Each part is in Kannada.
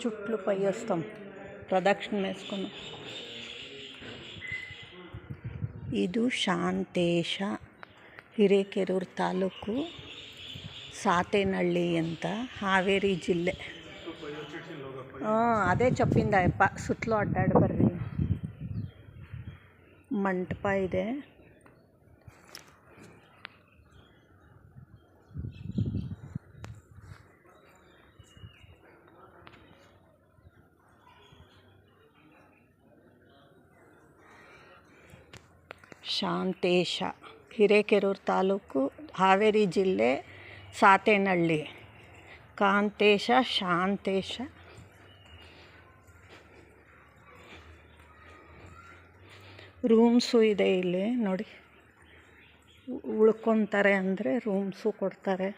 చుట్లు పై వస్తాం ప్రదక్షిణ వేసుకుని ಇದು ಶಾಂತೇಶ ಹಿರೇಕೆರೂರು ತಾಲೂಕು ಸಾತೇನಹಳ್ಳಿ ಅಂತ ಹಾವೇರಿ ಜಿಲ್ಲೆ ಹಾಂ ಅದೇ ಚಪ್ಪಿಂದ ಯಪ್ಪ ಸುತ್ತಲೂ ಅಡ್ಡಾಡಿ ಬರ್ರಿ ಮಂಟಪ ಇದೆ ಶಾಂತೇಶ, ಹಿರೇಕೆರೂರು ತಾಲೂಕು, ಹಾವೇರಿ ಜಿಲ್ಲೆ, ಸಾತೇನಹಳ್ಳಿ. ಕಾಂತೇಶ, ಶಾಂತೇಶ. ರೂಮ್ಸು ಇದೆ ಇಲ್ಲಿ, ನೋಡಿ. ಉಳ್ಕೊತಾರೆ ಅಂದರೆ ರೂಮ್ಸು ಕೊಡ್ತಾರೆ.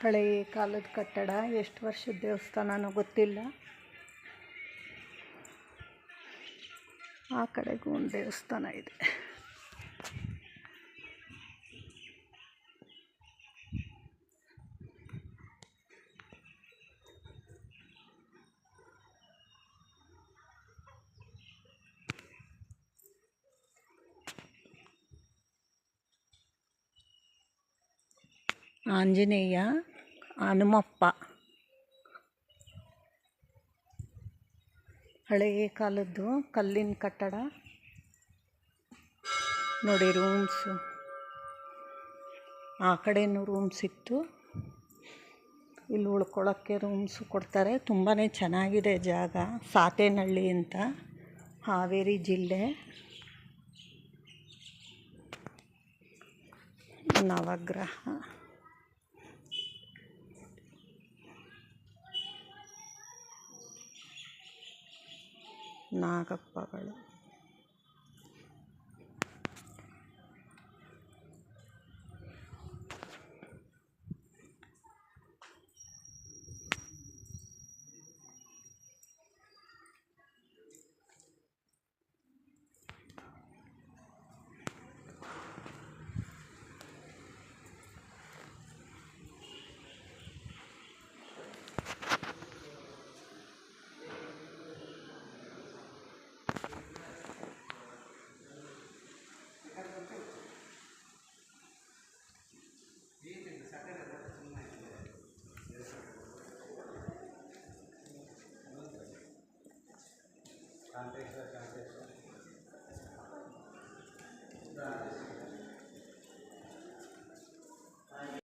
ಹಳೆಯ ಕಾಲದ ಕಟ್ಟಡ, ಎಷ್ಟು ವರ್ಷದ ದೇವಸ್ಥಾನನೋ ಗೊತ್ತಿಲ್ಲ. ಆ ಕಡೆಗೂ ಒಂದು ದೇವಸ್ಥಾನ ಇದೆ ಆಂಜನೇಯ ಹನುಮಪ್ಪ ಹಳೆಯ ಕಾಲದ್ದು ಕಲ್ಲಿನ ಕಟ್ಟಡ. ನೋಡಿ ರೂಮ್ಸು. ಆ ಕಡೆಯೂ ರೂಮ್ಸ್ ಇತ್ತು. ಇಲ್ಲಿ ಉಳ್ಕೊಳ್ಳೋಕ್ಕೆ ರೂಮ್ಸು ಕೊಡ್ತಾರೆ. ತುಂಬಾ ಚೆನ್ನಾಗಿದೆ ಜಾಗ. ಸಾತೇನಹಳ್ಳಿ ಅಂತ. ಹಾವೇರಿ ಜಿಲ್ಲೆ. ನವಗ್ರಹ. ನಾಗಪ್ಪಗಳು. verdades.